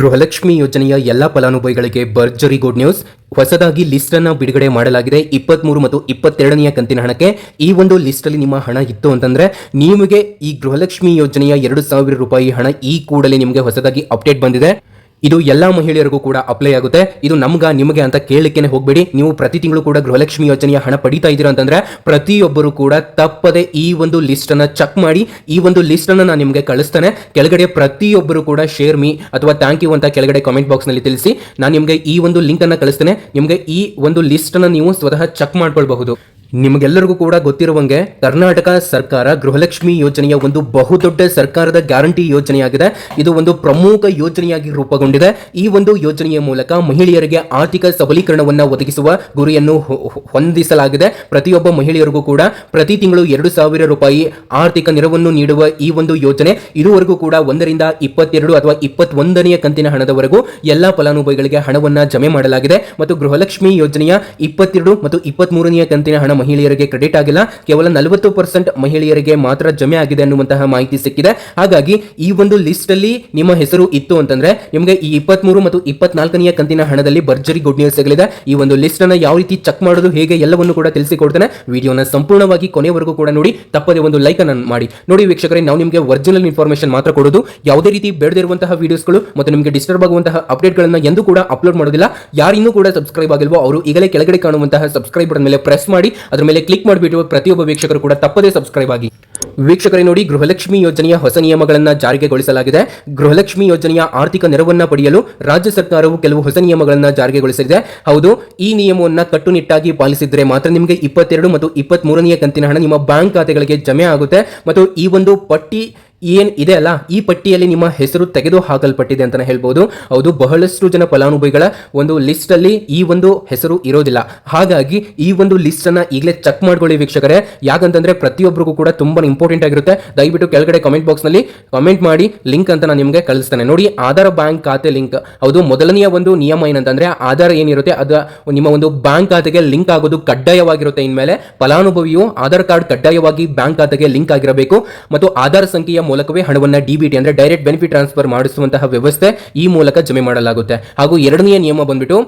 ಗೃಹಲಕ್ಷ್ಮಿ ಯೋಜನೆಯ ಎಲ್ಲ ಫಲಾನುಭವಿಗಳಿಗೆ ಭರ್ಜರಿ ಗುಡ್ ನ್ಯೂಸ್. ಹೊಸದಾಗಿ ಲಿಸ್ಟ್ ಅನ್ನು ಬಿಡುಗಡೆ ಮಾಡಲಾಗಿದೆ ಇಪ್ಪತ್ಮೂರು ಮತ್ತು ಇಪ್ಪತ್ತೆರಡನೆಯ ಕಂತಿನ ಹಣಕ್ಕೆ. ಈ ಒಂದು ಲಿಸ್ಟ್ ಅಲ್ಲಿ ನಿಮ್ಮ ಹಣ ಇತ್ತು ಅಂತಂದ್ರೆ ನಿಮಗೆ ಈ ಗೃಹಲಕ್ಷ್ಮಿ ಯೋಜನೆಯ ಎರಡು ಸಾವಿರ ರೂಪಾಯಿ ಹಣ ಈ ಕೂಡಲೇ ನಿಮಗೆ ಹೊಸದಾಗಿ ಅಪ್ಡೇಟ್ ಬಂದಿದೆ. ಇದು ಎಲ್ಲಾ ಮಹಿಳೆಯರಿಗೂ ಕೂಡ ಅಪ್ಲೈ ಆಗುತ್ತೆ. ಇದು ನಮ್ಗ, ನಿಮಗೆ ಅಂತ ಕೇಳಲಿಕ್ಕೆ ಹೋಗಬೇಡಿ. ನೀವು ಪ್ರತಿ ತಿಂಗಳು ಕೂಡ ಗೃಹಲಕ್ಷ್ಮಿ ಯೋಜನೆಯ ಹಣ ಪಡೀತಾ ಇದ್ದೀರಾ ಅಂತಂದ್ರೆ ಪ್ರತಿಯೊಬ್ಬರು ಕೂಡ ತಪ್ಪದೆ ಈ ಒಂದು ಲಿಸ್ಟ್ ಅನ್ನ ಚೆಕ್ ಮಾಡಿ, ಈ ಒಂದು ಲಿಸ್ಟ್ ಅನ್ನ ನಾನು ನಿಮಗೆ ಕಳಿಸ್ತೇನೆ. ಕೆಳಗಡೆ ಪ್ರತಿಯೊಬ್ಬರು ಕೂಡ ಶೇರ್ ಮೀ ಅಥವಾ ಥ್ಯಾಂಕ್ ಯು ಅಂತ ಕೆಳಗಡೆ ಕಾಮೆಂಟ್ ಬಾಕ್ಸ್ನಲ್ಲಿ ತಿಳಿಸಿ. ನಾನು ನಿಮಗೆ ಈ ಒಂದು ಲಿಂಕ್ ಅನ್ನ ಕಳಿಸ್ತೇನೆ. ನಿಮಗೆ ಈ ಒಂದು ಲಿಸ್ಟ್ ಅನ್ನ ನೀವು ಸ್ವತಃ ಚೆಕ್ ಮಾಡ್ಕೊಳ್ಬಹುದು. ನಿಮಗೆಲ್ಲರಿಗೂ ಕೂಡ ಗೊತ್ತಿರುವಂಗೆ ಕರ್ನಾಟಕ ಸರ್ಕಾರ ಗೃಹಲಕ್ಷ್ಮಿ ಯೋಜನೆಯ ಒಂದು ಬಹುದೊಡ್ಡ ಸರ್ಕಾರದ ಗ್ಯಾರಂಟಿ ಯೋಜನೆಯಾಗಿದೆ. ಇದು ಒಂದು ಪ್ರಮುಖ ಯೋಜನೆಯಾಗಿ ರೂಪುಗೊಂಡಿದೆ. ಈ ಒಂದು ಯೋಜನೆಯ ಮೂಲಕ ಮಹಿಳೆಯರಿಗೆ ಆರ್ಥಿಕ ಸಬಲೀಕರಣವನ್ನು ಒದಗಿಸುವ ಗುರಿಯನ್ನು ಹೊಂದಿಸಲಾಗಿದೆ. ಪ್ರತಿಯೊಬ್ಬ ಮಹಿಳೆಯರಿಗೂ ಕೂಡ ಪ್ರತಿ ತಿಂಗಳು ಎರಡು ಸಾವಿರ ರೂಪಾಯಿ ಆರ್ಥಿಕ ನೆರವನ್ನು ನೀಡುವ ಈ ಒಂದು ಯೋಜನೆ ಇದುವರೆಗೂ ಕೂಡ ಒಂದರಿಂದ ಇಪ್ಪತ್ತೆರಡು ಅಥವಾ ಇಪ್ಪತ್ತೊಂದನೆಯ ಕಂತಿನ ಹಣದವರೆಗೂ ಎಲ್ಲಾ ಫಲಾನುಭವಿಗಳಿಗೆ ಹಣವನ್ನು ಜಮೆ ಮಾಡಲಾಗಿದೆ. ಮತ್ತು ಗೃಹಲಕ್ಷ್ಮಿ ಯೋಜನೆಯ ಇಪ್ಪತ್ತೆರಡು ಮತ್ತು ಇಪ್ಪತ್ಮೂರನೆಯ ಕಂತಿನ ಹಣ ಮಹಿಳೆಯರಿಗೆ ಕ್ರೆಡಿಟ್ ಆಗಿಲ್ಲ. ಕೇವಲ ನಲವತ್ತು ಪರ್ಸೆಂಟ್ ಮಹಿಳೆಯರಿಗೆ ಮಾತ್ರ ಜಮೆ ಆಗಿದೆ ಅನ್ನುವಂತಹ ಮಾಹಿತಿ ಸಿಕ್ಕಿದೆ. ಹಾಗಾಗಿ ಈ ಒಂದು ಲಿಸ್ಟ್ ಅಲ್ಲಿ ನಿಮ್ಮ ಹೆಸರು ಇತ್ತು ಅಂತಂದ್ರೆ ನಿಮಗೆ ಈ ಇಪ್ಪತ್ಮೂರು ಮತ್ತು ಇಪ್ಪತ್ನಾಲ್ಕನೆಯ ಕಂತಿನ ಹಣದಲ್ಲಿ ಭರ್ಜರಿ ಗುಡ್ ನ್ಯೂಸ್ ಸಿಗಲಿದೆ. ಈ ಒಂದು ಲಿಸ್ಟ್ ಅನ್ನ ಯಾವ ರೀತಿ ಚೆಕ್ ಮಾಡೋದು, ಹೇಗೆ ಎಲ್ಲವನ್ನು ಕೂಡ ತಿಳಿಸಿಕೊಡ್ತೇನೆ. ವಿಡಿಯೋನ ಸಂಪೂರ್ಣವಾಗಿ ಕೊನೆವರೆಗೂ ಕೂಡ ನೋಡಿ. ತಪ್ಪದೆ ಒಂದು ಲೈಕ್ ಅನ್ನು ಮಾಡಿ. ನೋಡಿ ವೀಕ್ಷಕರೇ, ನಾವು ನಿಮಗೆ ಒರಿಜಿನಲ್ ಇನ್ಫಾರ್ಮೇಶನ್ ಮಾತ್ರ ಕೊಡೋದು. ಯಾವುದೇ ರೀತಿ ಬೇಡದಿರುವಂತಹ ವಿಡಿಯೋಸ್ಗಳು ಮತ್ತು ನಿಮಗೆ ಡಿಸ್ಟರ್ಬ್ ಆಗುವಂತಹ ಅಪ್ಡೇಟ್ಗಳನ್ನು ಎಂದೂ ಕೂಡ ಅಪ್ಲೋಡ್ ಮಾಡೋದಿಲ್ಲ. ಯಾರಿನ್ನೂ ಕೂಡ ಸಬ್ಸ್ಕ್ರೈಬ್ ಆಗಿಲ್ವೋ, ಅವರು ಈಗಲೇ ಕೆಳಗಡೆ ಕಾಣುವಂತಹ ಸಬ್ಸ್ಕ್ರೈಬ್ ಬಟನ್ ಮೇಲೆ ಪ್ರೆಸ್ ಮಾಡಿ. ಅದರ ಮೇಲೆ ಕ್ಲಿಕ್ ಮಾಡಿಬಿಟ್ಟು ಪ್ರತಿಯೊಬ್ಬ ವೀಕ್ಷಕರು ಕೂಡ ತಪ್ಪದೇ ಸಬ್ಸ್ಕ್ರೈಬ್ ಆಗಿ. ವೀಕ್ಷಕರೇ ನೋಡಿ, ಗೃಹಲಕ್ಷ್ಮಿ ಯೋಜನೆಯ ಹೊಸ ನಿಯಮಗಳನ್ನು ಜಾರಿಗೆಗೊಳಿಸಲಾಗಿದೆ. ಗೃಹಲಕ್ಷ್ಮಿ ಯೋಜನೆಯ ಆರ್ಥಿಕ ನೆರವನ್ನು ಪಡೆಯಲು ರಾಜ್ಯ ಸರ್ಕಾರವು ಕೆಲವು ಹೊಸ ನಿಯಮಗಳನ್ನು ಜಾರಿಗೆಗೊಳಿಸಿದೆ. ಹೌದು, ಈ ನಿಯಮವನ್ನು ಕಟ್ಟುನಿಟ್ಟಾಗಿ ಪಾಲಿಸಿದರೆ ಮಾತ್ರ ನಿಮಗೆ ಇಪ್ಪತ್ತೆರಡು ಮತ್ತು ಇಪ್ಪತ್ತ್ ಮೂರನೆಯ ಕಂತಿನ ಹಣ ನಿಮ್ಮ ಬ್ಯಾಂಕ್ ಖಾತೆಗಳಿಗೆ ಜಮೆ ಆಗುತ್ತೆ. ಮತ್ತು ಈ ಒಂದು ಪಟ್ಟಿ ಏನ್ ಇದೆ ಅಲ್ಲ? ಈ ಪಟ್ಟಿಯಲ್ಲಿ ನಿಮ್ಮ ಹೆಸರು ತೆಗೆದು ಹಾಕಲ್ಪಟ್ಟಿದೆ ಅಂತಾನೆ ಹೇಳ್ಬೋದು. ಹೌದು, ಬಹಳಷ್ಟು ಜನ ಫಲಾನುಭವಿಗಳ ಒಂದು ಲಿಸ್ಟ್ ಅಲ್ಲಿ ಈ ಒಂದು ಹೆಸರು ಇರೋದಿಲ್ಲ. ಹಾಗಾಗಿ ಈ ಒಂದು ಲಿಸ್ಟ್ ಅನ್ನ ಈಗಲೇ ಚೆಕ್ ಮಾಡ್ಕೊಳ್ಳಿ ವೀಕ್ಷಕರೇ. ಯಾಕಂತಂದ್ರೆ ಪ್ರತಿಯೊಬ್ಬರಿಗೂ ಕೂಡ ತುಂಬಾ ಇಂಪಾರ್ಟೆಂಟ್ ಆಗಿರುತ್ತೆ. ದಯವಿಟ್ಟು ಕೆಳಗಡೆ ಕಮೆಂಟ್ ಬಾಕ್ಸ್ನಲ್ಲಿ ಕಾಮೆಂಟ್ ಮಾಡಿ ಲಿಂಕ್ ಅಂತ ನಾನು ನಿಮಗೆ ಕಳಿಸ್ತೇನೆ. ನೋಡಿ, ಆಧಾರ್ ಬ್ಯಾಂಕ್ ಖಾತೆ ಲಿಂಕ್ ಹೌದು, ಮೊದಲನೆಯ ಒಂದು ನಿಯಮ ಏನಂತಂದ್ರೆ ಆಧಾರ್ ಏನಿರುತ್ತೆ, ಅದು ನಿಮ್ಮ ಒಂದು ಬ್ಯಾಂಕ್ ಖಾತೆಗೆ ಲಿಂಕ್ ಆಗೋದು ಕಡ್ಡಾಯವಾಗಿರುತ್ತೆ ಇನ್ಮೇಲೆ. ಫಲಾನುಭವಿಯು ಆಧಾರ್ ಕಾರ್ಡ್ ಕಡ್ಡಾಯವಾಗಿ ಬ್ಯಾಂಕ್ ಖಾತೆಗೆ ಲಿಂಕ್ ಆಗಿರಬೇಕು. ಮತ್ತು ಆಧಾರ್ ಸಂಖ್ಯೆಯ ಮೂಲಕವೇ ಹಣವನ್ನ ಡಿಬಿಟಿ ಅಂದ್ರೆ ಡೈರೆಕ್ಟ್ ಬೆನಿಫಿಟ್ ಟ್ರಾನ್ಸ್ಫರ್ ಮಾಡಿಸುವಂತಹ ವ್ಯವಸ್ಥೆ ಈ ಮೂಲಕ ಜಮೆ ಮಾಡಲಾಗುತ್ತೆ. ಹಾಗೂ ಎರಡನೆಯ ನಿಯಮ ಬಂದ್ಬಿಟ್ಟು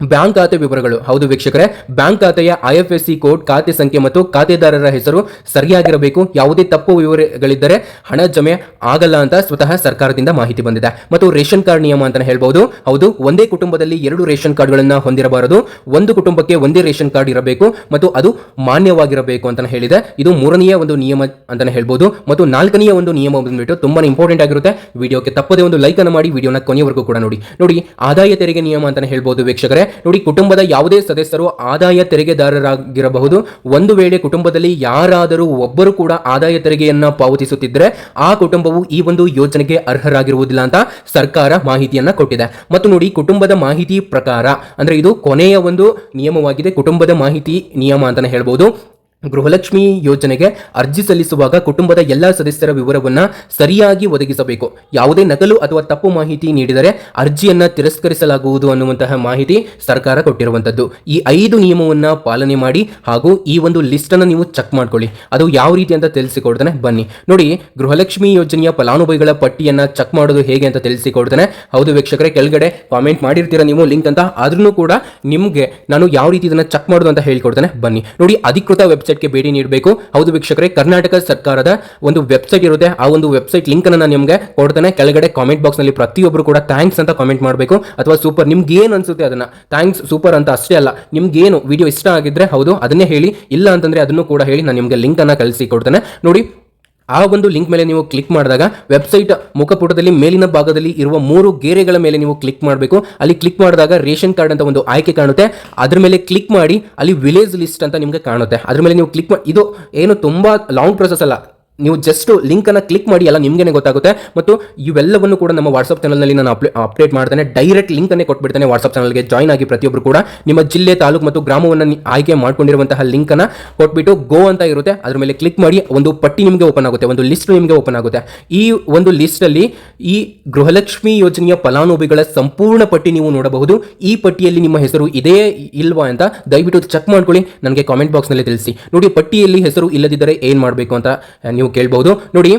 ಬ್ಯಾಂಕ್ ಖಾತೆ ವಿವರಗಳು. ಹೌದು ವೀಕ್ಷಕರೇ, ಬ್ಯಾಂಕ್ ಖಾತೆಯ ಐಎಫ್ಎಸ್ಸಿ ಕೋಡ್, ಖಾತೆ ಸಂಖ್ಯೆ ಮತ್ತು ಖಾತೆದಾರರ ಹೆಸರು ಸರಿಯಾಗಿರಬೇಕು. ಯಾವುದೇ ತಪ್ಪು ವಿವರಗಳಿದ್ದರೆ ಹಣ ಜಮೆ ಆಗಲ್ಲ ಅಂತ ಸ್ವತಃ ಸರ್ಕಾರದಿಂದ ಮಾಹಿತಿ ಬಂದಿದೆ. ಮತ್ತು ರೇಷನ್ ಕಾರ್ಡ್ ನಿಯಮ ಅಂತ ಹೇಳಬಹುದು ಹೌದು, ಒಂದೇ ಕುಟುಂಬದಲ್ಲಿ ಎರಡು ರೇಷನ್ ಕಾರ್ಡ್ಗಳನ್ನು ಹೊಂದಿರಬಾರದು. ಒಂದು ಕುಟುಂಬಕ್ಕೆ ಒಂದೇ ರೇಷನ್ ಕಾರ್ಡ್ ಇರಬೇಕು ಮತ್ತು ಅದು ಮಾನ್ಯವಾಗಿರಬೇಕು ಅಂತ ಹೇಳಿದೆ. ಇದು ಮೂರನೆಯ ಒಂದು ನಿಯಮ ಅಂತ ಹೇಳ್ಬೋದು. ಮತ್ತು ನಾಲ್ಕನೆಯ ಒಂದು ನಿಯಮ ಬಂದ್ಬಿಟ್ಟು ತುಂಬಾ ಇಂಪಾರ್ಟೆಂಟ್ ಆಗಿರುತ್ತೆ. ವಿಡಿಯೋಕ್ಕೆ ತಪ್ಪದೆ ಒಂದು ಲೈಕ್ ಅನ್ನು ಮಾಡಿ, ವಿಡಿಯೋನ ಕೊನೆಯವರೆಗೂ ಕೂಡ ನೋಡಿ. ನೋಡಿ, ಆದಾಯ ತೆರಿಗೆ ನಿಯಮ ಅಂತ ಹೇಳ್ಬೋದು ವೀಕ್ಷಕರೇ. ನೋಡಿ, ಕುಟುಂಬದ ಯಾವುದೇ ಸದಸ್ಯರು ಆದಾಯ ತೆರಿಗೆದಾರರಾಗಿರಬಹುದು. ಒಂದು ವೇಳೆ ಕುಟುಂಬದಲ್ಲಿ ಯಾರಾದರೂ ಒಬ್ಬರು ಕೂಡ ಆದಾಯ ತೆರಿಗೆಯನ್ನ ಪಾವತಿಸುತ್ತಿದ್ದರೆ ಆ ಕುಟುಂಬವು ಈ ಒಂದು ಯೋಜನೆಗೆ ಅರ್ಹರಾಗಿರುವುದಿಲ್ಲ ಅಂತ ಸರ್ಕಾರ ಮಾಹಿತಿಯನ್ನ ಕೊಟ್ಟಿದೆ. ಮತ್ತು ನೋಡಿ, ಕುಟುಂಬದ ಮಾಹಿತಿ ಪ್ರಕಾರ, ಅಂದ್ರೆ ಇದು ಕೊನೆಯ ಒಂದು ನಿಯಮವಾಗಿದೆ. ಕುಟುಂಬದ ಮಾಹಿತಿ ನಿಯಮ ಅಂತಾನೆ ಹೇಳ್ಬೋದು. ಗೃಹಲಕ್ಷ್ಮಿ ಯೋಜನೆಗೆ ಅರ್ಜಿ ಸಲ್ಲಿಸುವಾಗ ಕುಟುಂಬದ ಎಲ್ಲ ಸದಸ್ಯರ ವಿವರವನ್ನ ಸರಿಯಾಗಿ ಒದಗಿಸಬೇಕು. ಯಾವುದೇ ನಕಲು ಅಥವಾ ತಪ್ಪು ಮಾಹಿತಿ ನೀಡಿದರೆ ಅರ್ಜಿಯನ್ನು ತಿರಸ್ಕರಿಸಲಾಗುವುದು ಅನ್ನುವಂತಹ ಮಾಹಿತಿ ಸರ್ಕಾರ ಕೊಟ್ಟಿರುವಂಥದ್ದು. ಈ ಐದು ನಿಯಮವನ್ನು ಪಾಲನೆ ಮಾಡಿ ಹಾಗೂ ಈ ಒಂದು ಲಿಸ್ಟನ್ನು ನೀವು ಚೆಕ್ ಮಾಡ್ಕೊಳ್ಳಿ. ಅದು ಯಾವ ರೀತಿ ಅಂತ ತಿಳಿಸಿಕೊಡ್ತಾನೆ. ಬನ್ನಿ. ನೋಡಿ, ಗೃಹಲಕ್ಷ್ಮಿ ಯೋಜನೆಯ ಫಲಾನುಭವಿಗಳ ಪಟ್ಟಿಯನ್ನು ಚೆಕ್ ಮಾಡೋದು ಹೇಗೆ ಅಂತ ತಿಳಿಸಿಕೊಡ್ತಾನೆ. ಹೌದು ವೀಕ್ಷಕರೇ, ಕೆಳಗಡೆ ಕಾಮೆಂಟ್ ಮಾಡಿರ್ತೀರ ನೀವು ಲಿಂಕ್ ಅಂತ? ಆದ್ರೂ ಕೂಡ ನಿಮಗೆ ನಾನು ಯಾವ ರೀತಿ ಇದನ್ನು ಚೆಕ್ ಮಾಡೋದು ಅಂತ ಹೇಳ್ಕೊಡ್ತಾನೆ. ಬನ್ನಿ. ನೋಡಿ, ಅಧಿಕೃತ ವೆಬ್ಸೈಟ್ಗೆ ಭೇಟಿ ನೀಡಬೇಕು. ಹೌದು ವೀಕ್ಷಕರೇ, ಕರ್ನಾಟಕ ಸರ್ಕಾರದ ಒಂದು ವೆಬ್ಸೈಟ್ ಇರುತ್ತೆ. ಆ ಒಂದು ವೆಬ್ಸೈಟ್ ಲಿಂಕ್ ಅನ್ನು ನಾನು ನಿಮಗೆ ಕೊಡ್ತಾನೆ. ಕೆಳಗಡೆ ಕಾಮೆಂಟ್ ಬಾಕ್ಸ್ನಲ್ಲಿ ಪ್ರತಿಯೊಬ್ಬರು ಕೂಡ ಥ್ಯಾಂಕ್ಸ್ ಅಂತ ಕಾಮೆಂಟ್ ಮಾಡಬೇಕು. ಅಥವಾ ಸೂಪರ್ ನಿಮ್ಗೆ ಏನು ಅನ್ಸುತ್ತೆ ಅದನ್ನ? ಥ್ಯಾಂಕ್ಸ್ ಸೂಪರ್ ಅಂತ ಅಷ್ಟೇ ಅಲ್ಲ. ನಿಮ್ಗೆ ಏನು ವಿಡಿಯೋ ಇಷ್ಟ ಆಗಿದ್ರೆ ಹೌದು, ಅದನ್ನೇ ಹೇಳಿ. ಇಲ್ಲ ಅಂತಂದ್ರೆ ಅದನ್ನು ಕೂಡ ಹೇಳಿ, ನಾನು ನಿಮಗೆ ಲಿಂಕ್ ಅನ್ನ ಕಳಿಸಿ ಕೊಡ್ತೇನೆ. ನೋಡಿ ಆ ಒಂದು ಲಿಂಕ್ ಮೇಲೆ ನೀವು ಕ್ಲಿಕ್ ಮಾಡಿದಾಗ ವೆಬ್ಸೈಟ್ ಮುಖಪುಟದಲ್ಲಿ ಮೇಲಿನ ಭಾಗದಲ್ಲಿ ಇರುವ ಮೂರು ಗೆರೆಗಳ ಮೇಲೆ ನೀವು ಕ್ಲಿಕ್ ಮಾಡಬೇಕು. ಅಲ್ಲಿ ಕ್ಲಿಕ್ ಮಾಡಿದಾಗ ರೇಷನ್ ಕಾರ್ಡ್ ಅಂತ ಒಂದು ಆಯ್ಕೆ ಕಾಣುತ್ತೆ. ಅದ್ರ ಮೇಲೆ ಕ್ಲಿಕ್ ಮಾಡಿ ಅಲ್ಲಿ ವಿಲೇಜ್ ಲಿಸ್ಟ್ ಅಂತ ನಿಮಗೆ ಕಾಣುತ್ತೆ. ಅದ್ರ ಮೇಲೆ ನೀವು ಕ್ಲಿಕ್ ಮಾಡಿ ಇದು ಏನು ತುಂಬಾ ಲಾಂಗ್ ಪ್ರೊಸೆಸ್ ಅಲ್ಲ. ನೀವು ಜಸ್ಟ್ ಲಿಂಕ್ ಅನ್ನ ಕ್ಲಿಕ್ ಮಾಡಿ, ಎಲ್ಲ ನಿಮ್ಗೆ ಗೊತ್ತಾಗುತ್ತೆ. ಮತ್ತು ಇವೆಲ್ಲವನ್ನು ಕೂಡ ನಮ್ಮ ವಾಟ್ಸಾಪ್ ಚಾನಲ್ನಲ್ಲಿ ನಾನು ಅಪ್ಲೇ ಅಪ್ಡೇಟ್ ಮಾಡ್ತೇನೆ. ಡೈರೆಕ್ಟ್ ಲಿಂಕ್ ಅನ್ನೇ ಕೊಟ್ಬಿಡ್ತೇನೆ ವಾಟ್ಸಪ್ ಚಾನಲ್ಗೆ ಜಾಯ್ನ್ ಆಗಿ ಪ್ರತಿಯೊಬ್ಬರು ಕೂಡ. ನಿಮ್ಮ ಜಿಲ್ಲೆ, ತಾಲೂಕು ಮತ್ತು ಗ್ರಾಮವನ್ನು ಆಯ್ಕೆ ಮಾಡ್ಕೊಂಡಿರುವಂತಹ ಲಿಂಕ್ ಅನ್ನ ಕೊಟ್ಬಿಟ್ಟು ಗೋ ಅಂತ ಇರುತ್ತೆ. ಅದ್ರ ಮೇಲೆ ಕ್ಲಿಕ್ ಮಾಡಿ, ಒಂದು ಪಟ್ಟಿ ನಿಮಗೆ ಓಪನ್ ಆಗುತ್ತೆ. ಒಂದು ಲಿಸ್ಟ್ ನಿಮಗೆ ಓಪನ್ ಆಗುತ್ತೆ. ಈ ಒಂದು ಲಿಸ್ಟಲ್ಲಿ ಈ ಗೃಹಲಕ್ಷ್ಮಿ ಯೋಜನೆಯ ಫಲಾನುಭವಿಗಳ ಸಂಪೂರ್ಣ ಪಟ್ಟಿ ನೀವು ನೋಡಬಹುದು. ಈ ಪಟ್ಟಿಯಲ್ಲಿ ನಿಮ್ಮ ಹೆಸರು ಇದೆಯೇ ಇಲ್ವಾ ಅಂತ ದಯವಿಟ್ಟು ಚೆಕ್ ಮಾಡ್ಕೊಳ್ಳಿ. ನನಗೆ ಕಾಮೆಂಟ್ ಬಾಕ್ಸ್ನಲ್ಲಿ ತಿಳಿಸಿ. ನೋಡಿ, ಪಟ್ಟಿಯಲ್ಲಿ ಹೆಸರು ಇಲ್ಲದಿದ್ದರೆ ಏನು ಮಾಡಬೇಕು ಅಂತ ಕೇಳಬಹುದು. ನೋಡಿ,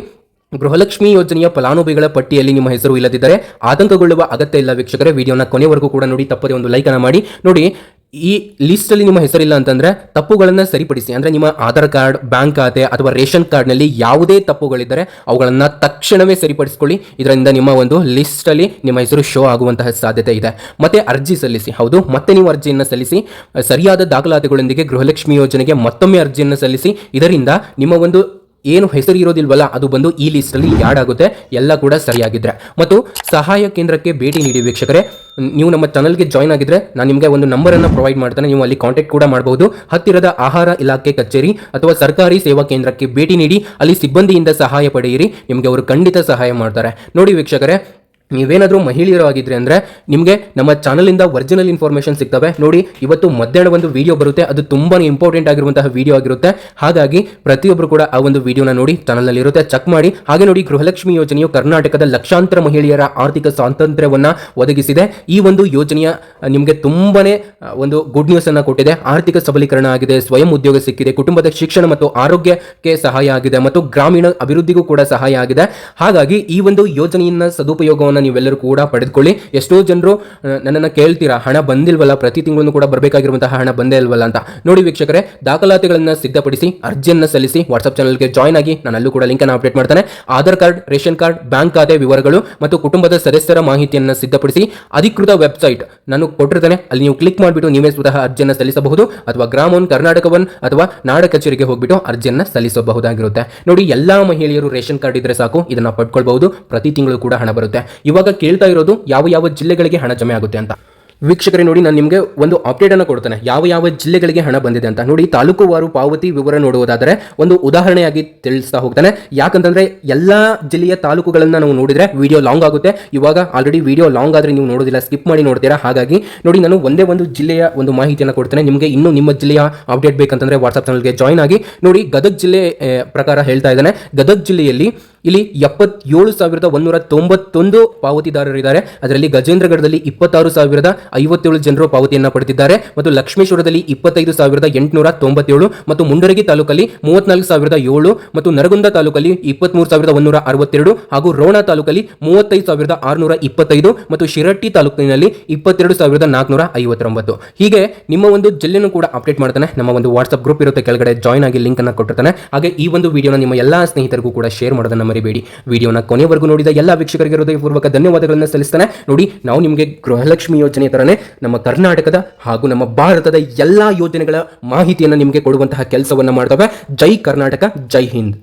ಗೃಹಲಕ್ಷ್ಮಿ ಯೋಜನೆಯ ಫಲಾನುಭವಿಗಳ ಪಟ್ಟಿಯಲ್ಲಿ ನಿಮ್ಮ ಹೆಸರು ಇಲ್ಲದಿದ್ದರೆ ಆತಂಕಗೊಳ್ಳುವ ಅಗತ್ಯ ಇಲ್ಲ ವೀಕ್ಷಕರೇ. ವಿಡಿಯೋನ ಕೊನೆವರೆಗೂ ಕೂಡ ನೋಡಿ, ತಪ್ಪದೆ ಒಂದು ಲೈಕ್ ಮಾಡಿ. ನೋಡಿ, ಈ ಲಿಸ್ಟ್ ಅಲ್ಲಿ ನಿಮ್ಮ ಹೆಸರಿಲ್ಲ ಅಂತಂದ್ರೆ ತಪ್ಪುಗಳನ್ನ ಸರಿಪಡಿಸಿ, ಅಂದ್ರೆ ನಿಮ್ಮ ಆಧಾರ್ ಕಾರ್ಡ್, ಬ್ಯಾಂಕ್ ಖಾತೆ ಅಥವಾ ರೇಷನ್ ಕಾರ್ಡ್ನಲ್ಲಿ ಯಾವುದೇ ತಪ್ಪುಗಳಿದ್ದರೆ ಅವುಗಳನ್ನ ತಕ್ಷಣವೇ ಸರಿಪಡಿಸಿಕೊಳ್ಳಿ. ಇದರಿಂದ ನಿಮ್ಮ ಒಂದು ಲಿಸ್ಟ್ ಅಲ್ಲಿ ನಿಮ್ಮ ಹೆಸರು ಶೋ ಆಗುವಂತಹ ಸಾಧ್ಯತೆ ಇದೆ. ಮತ್ತೆ ಅರ್ಜಿ ಸಲ್ಲಿಸಿ. ಹೌದು, ಮತ್ತೆ ನೀವು ಅರ್ಜಿಯನ್ನು ಸಲ್ಲಿಸಿ, ಸರಿಯಾದ ದಾಖಲಾತಿಗಳೊಂದಿಗೆ ಗೃಹಲಕ್ಷ್ಮಿ ಯೋಜನೆಗೆ ಮತ್ತೊಮ್ಮೆ ಅರ್ಜಿಯನ್ನು ಸಲ್ಲಿಸಿ. ಇದರಿಂದ ನಿಮ್ಮ ಒಂದು ಏನು ಹೆಸರು ಇರೋದಿಲ್ವಲ್ಲ ಅದು ಬಂದು ಈ ಲಿಸ್ಟಲ್ಲಿ ಯಾಡ್ ಆಗುತ್ತೆ. ಎಲ್ಲ ಕೂಡ ಸರಿಯಾಗಿದ್ರೆ. ಮತ್ತು ಸಹಾಯ ಕೇಂದ್ರಕ್ಕೆ ಭೇಟಿ ನೀಡಿ ವೀಕ್ಷಕರೇ. ನೀವು ನಮ್ಮ ಚಾನಲ್ಗೆ ಜಾಯ್ನ್ ಆಗಿದ್ರೆ ನಾನು ನಿಮಗೆ ಒಂದು ನಂಬರನ್ನು ಪ್ರೊವೈಡ್ ಮಾಡ್ತೇನೆ. ನೀವು ಅಲ್ಲಿ ಕಾಂಟ್ಯಾಕ್ಟ್ ಕೂಡ ಮಾಡಬಹುದು ಹತ್ತಿರದ ಆಹಾರ ಇಲಾಖೆ ಕಚೇರಿ ಅಥವಾ ಸರ್ಕಾರಿ ಸೇವಾ ಕೇಂದ್ರಕ್ಕೆ ಭೇಟಿ ನೀಡಿ, ಅಲ್ಲಿ ಸಿಬ್ಬಂದಿಯಿಂದ ಸಹಾಯ ಪಡೆಯಿರಿ. ನಿಮಗೆ ಅವರು ಖಂಡಿತ ಸಹಾಯ ಮಾಡ್ತಾರೆ. ನೋಡಿ ವೀಕ್ಷಕರೇ ನೀವೇನಾದರೂ ಮಹಿಳೆಯರು ಆಗಿದ್ರೆ ಅಂದರೆ ನಿಮಗೆ ನಮ್ಮ ಚಾನಲಿಂದ ಒರಿಜಿನಲ್ ಇನ್ಫಾರ್ಮೇಷನ್ ಸಿಗ್ತವೆ. ನೋಡಿ, ಇವತ್ತು ಮಧ್ಯಾಹ್ನ ಒಂದು ವಿಡಿಯೋ ಬರುತ್ತೆ. ಅದು ತುಂಬಾ ಇಂಪಾರ್ಟೆಂಟ್ ಆಗಿರುವಂತಹ ವಿಡಿಯೋ ಆಗಿರುತ್ತೆ. ಹಾಗಾಗಿ ಪ್ರತಿಯೊಬ್ಬರು ಕೂಡ ಆ ಒಂದು ವಿಡಿಯೋನ ನೋಡಿ ಚಾನಲ್ನಲ್ಲಿ ಇರುತ್ತೆ. ಚೆಕ್ ಮಾಡಿ. ಹಾಗೆ ನೋಡಿ, ಗೃಹಲಕ್ಷ್ಮಿ ಯೋಜನೆಯು ಕರ್ನಾಟಕದ ಲಕ್ಷಾಂತರ ಮಹಿಳೆಯರ ಆರ್ಥಿಕ ಸ್ವಾತಂತ್ರ್ಯವನ್ನು ಒದಗಿಸಿದೆ. ಈ ಒಂದು ಯೋಜನೆಯ ನಿಮಗೆ ತುಂಬಾನೇ ಒಂದು ಗುಡ್ ನ್ಯೂಸ್ ಅನ್ನು ಕೊಟ್ಟಿದೆ. ಆರ್ಥಿಕ ಸಬಲೀಕರಣ ಆಗಿದೆ. ಸ್ವಯಂ ಉದ್ಯೋಗ ಸಿಕ್ಕಿದೆ. ಕುಟುಂಬದ ಶಿಕ್ಷಣ ಮತ್ತು ಆರೋಗ್ಯಕ್ಕೆ ಸಹಾಯ ಆಗಿದೆ. ಮತ್ತು ಗ್ರಾಮೀಣ ಅಭಿವೃದ್ಧಿಗೂ ಕೂಡ ಸಹಾಯ ಆಗಿದೆ. ಹಾಗಾಗಿ ಈ ಒಂದು ಯೋಜನೆಯನ್ನ ಸದುಪಯೋಗವನ್ನು ನೀವೆಲ್ಲರೂ ಕೂಡ ಪಡೆದುಕೊಳ್ಳಿ. ಎಷ್ಟೋ ಜನರು ನನ್ನನ್ನು ಕೇಳ್ತೀರಾ, ಹಣ ಬಂದಿಲ್ವಲ್ಲ, ಪ್ರತಿ ತಿಂಗಳನ್ನು ಕೂಡ ಬರಬೇಕಾಗಿರುವಂತಹ ಹಣ ಬಂದೇ ಇಲ್ವಲ್ಲ ಅಂತ. ನೋಡಿ ವೀಕ್ಷಕರೇ, ದಾಖಲಾತಿಗಳನ್ನು ಸಿದ್ಧಪಡಿಸಿ, ಅರ್ಜಿಯನ್ನು ಸಲ್ಲಿಸಿ ವಾಟ್ಸ್ಆಪ್ ಚಾನಲ್ಗೆ ಜಾಯ್ನ್ ಆಗಿ ನಾನು ಅಲ್ಲೂ ಕೂಡ ಲಿಂಕ್ ಅನ್ನು ಅಪ್ಡೇಟ್ ಮಾಡ್ತಾನೆ. Aadhaar card, ration card, bank ಖಾತೆ ವಿವರಗಳು ಮತ್ತು ಕುಟುಂಬದ ಸದಸ್ಯರ ಮಾಹಿತಿಯನ್ನು ಸಿದ್ಧಪಡಿಸಿ ಅಧಿಕೃತ ವೆಬ್ಸೈಟ್ ನಾನು ಕೊಟ್ಟಿರ್ತೇನೆ. ಅಲ್ಲಿ ನೀವು ಕ್ಲಿಕ್ ಮಾಡಿಬಿಟ್ಟು ನೀವೇ ಸ್ವತಃ ಅರ್ಜಿಯನ್ನು ಸಲ್ಲಿಸಬಹುದು ಅಥವಾ ಗ್ರಾಮ ಒನ್ ಕರ್ನಾಟಕ ಒನ್ ಅಥವಾ ನಾಡ ಕಚೇರಿಗೆ ಹೋಗ್ಬಿಟ್ಟು ಅರ್ಜಿಯನ್ನು ಸಲ್ಲಿಸಬಹುದಾಗಿರುತ್ತೆ. ನೋಡಿ, ಎಲ್ಲಾ ಮಹಿಳೆಯರು ರೇಷನ್ ಕಾರ್ಡ್ ಇದ್ರೆ ಸಾಕು, ಇದನ್ನ ಪಡ್ಕೊಳ್ಬಹುದು. ಪ್ರತಿ ತಿಂಗಳು ಕೂಡ ಹಣ ಬರುತ್ತೆ. ಇವಾಗ ಕೇಳ್ತಾ ಇರೋದು ಯಾವ ಯಾವ ಜಿಲ್ಲೆಗಳಿಗೆ ಹಣ ಜಮೆ ಆಗುತ್ತೆ ಅಂತ. ವೀಕ್ಷಕರೇ ನೋಡಿ, ನಾನು ನಿಮಗೆ ಒಂದು ಅಪ್ಡೇಟ್ ಅನ್ನು ಕೊಡ್ತೇನೆ. ಯಾವ ಯಾವ ಜಿಲ್ಲೆಗಳಿಗೆ ಹಣ ಬಂದಿದೆ ಅಂತ. ನೋಡಿ, ತಾಲೂಕುವಾರು ಪಾವತಿ ವಿವರ ನೋಡುವುದಾದರೆ ಒಂದು ಉದಾಹರಣೆಯಾಗಿ ತಿಳಿಸ್ತಾ ಹೋಗ್ತಾನೆ. ಯಾಕಂತಂದ್ರೆ ಎಲ್ಲ ಜಿಲ್ಲೆಯ ತಾಲೂಕುಗಳನ್ನು ನಾವು ನೋಡಿದ್ರೆ ವಿಡಿಯೋ ಲಾಂಗ್ ಆಗುತ್ತೆ. ಇವಾಗ ಆಲ್ರೆಡಿ ವಿಡಿಯೋ ಲಾಂಗ್ ಆದರೆ ನೀವು ನೋಡೋದಿಲ್ಲ ಸ್ಕಿಪ್ ಮಾಡಿ ನೋಡ್ತೀರಾ? ಹಾಗಾಗಿ ನೋಡಿ, ನಾನು ಒಂದೇ ಒಂದು ಜಿಲ್ಲೆಯ ಒಂದು ಮಾಹಿತಿಯನ್ನು ಕೊಡ್ತೇನೆ. ನಿಮಗೆ ಇನ್ನೂ ನಿಮ್ಮ ಜಿಲ್ಲೆಯ ಅಪ್ಡೇಟ್ ಬೇಕಂತಂದ್ರೆ ವಾಟ್ಸ್ಆಪ್ ಚಾನಲ್ಗೆ ಜಾಯ್ನ್ ಆಗಿ. ನೋಡಿ, ಗದಗ ಜಿಲ್ಲೆ ಪ್ರಕಾರ ಹೇಳ್ತಾ ಇದ್ದಾನೆ. ಗದಗ ಜಿಲ್ಲೆಯಲ್ಲಿ ಇಲ್ಲಿ ಎಪ್ಪತ್ತೇಳು ಸಾವಿರದ ಒಂದೂರ ತೊಂಬತ್ತೊಂದು ಪಾವತಿದಾರರಿದ್ದಾರೆ. ಅದರಲ್ಲಿ ಗಜೇಂದ್ರಗಢದಲ್ಲಿ ಇಪ್ಪತ್ತಾರು ಸಾವಿರದ ಐವತ್ತೇಳು ಜನರು ಪಾವತಿಯನ್ನು ಪಡೆದಿದ್ದಾರೆ. ಮತ್ತು ಲಕ್ಷ್ಮೇಶ್ವರದಲ್ಲಿ ಇಪ್ಪತ್ತೈದು ಸಾವಿರದ ಎಂಟುನೂರ ತೊಂಬತ್ತೇಳು ಮತ್ತು ಮುಂಡರಗಿ ತಾಲೂಕಲ್ಲಿ ಮೂವತ್ನಾಲ್ಕು ಸಾವಿರದ ಏಳು ಮತ್ತು ನರಗುಂದ ತಾಲೂಕಲ್ಲಿ ಇಪ್ಪತ್ಮೂರು ಸಾವಿರದ ಒಂದೂರ ಅರವತ್ತೆರಡು ಹಾಗೂ ರೋಣ ತಾಲೂಕಲ್ಲಿ ಮೂವತ್ತೈದು ಸಾವಿರದ ಆರುನೂರ ಇಪ್ಪತ್ತೈದು ಮತ್ತು ಶಿರಟ್ಟಿ ತಾಲೂಕಿನಲ್ಲಿ ಇಪ್ಪತ್ತೆರಡು ಸಾವಿರದ ನಾಲ್ಕುನೂರ ಐವತ್ತೊಂಬತ್ತು. ಹೀಗೆ ನಿಮ್ಮ ಒಂದು ಜಿಲ್ಲೆನೂ ಕೂಡ ಅಪ್ಡೇಟ್ ಮಾಡ್ತಾನೆ. ನಮ್ಮ ಒಂದು ವಾಟ್ಸ್ಆಪ್ ಗ್ರೂಪ್ ಇರುತ್ತೆ. ಕೆಳಗಡೆ ಜಾಯ್ನ್ ಆಗಿ ಲಿಂಕ್ ಅನ್ನು ಕೊಟ್ಟಿರ್ತಾನೆ. ಹಾಗೆ ಈ ಒಂದು ವಿಡಿಯೋನ ನಿಮ್ಮ ಎಲ್ಲಾ ಸ್ನೇಹಿತರಿಗೂ ಕೂಡ ಶೇರ್ ಮಾಡೋದನ್ನ ಮರಿಬೇಡಿ. ವಿಡಿಯೋನ ಕೊನೆವರೆಗೂ ನೋಡಿದ ಎಲ್ಲ ವೀಕ್ಷಕರಿಗೆ ಹೃದಯಪೂರ್ವಕ ಧನ್ಯವಾದಗಳನ್ನು ಸಲ್ಲಿಸ್ತಾನೆ. ನೋಡಿ, ನಾವು ನಿಮಗೆ ಗೃಹಲಕ್ಷ್ಮಿ ಯೋಜನೆ ತರನೇ ನಮ್ಮ ಕರ್ನಾಟಕದ ಹಾಗೂ ನಮ್ಮ ಭಾರತದ ಎಲ್ಲಾ ಯೋಜನೆಗಳ ಮಾಹಿತಿಯನ್ನು ನಿಮಗೆ ಕೊಡುವಂತಹ ಕೆಲಸವನ್ನು ಮಾಡ್ತವೆ. ಜೈ ಕರ್ನಾಟಕ, ಜೈ ಹಿಂದ್.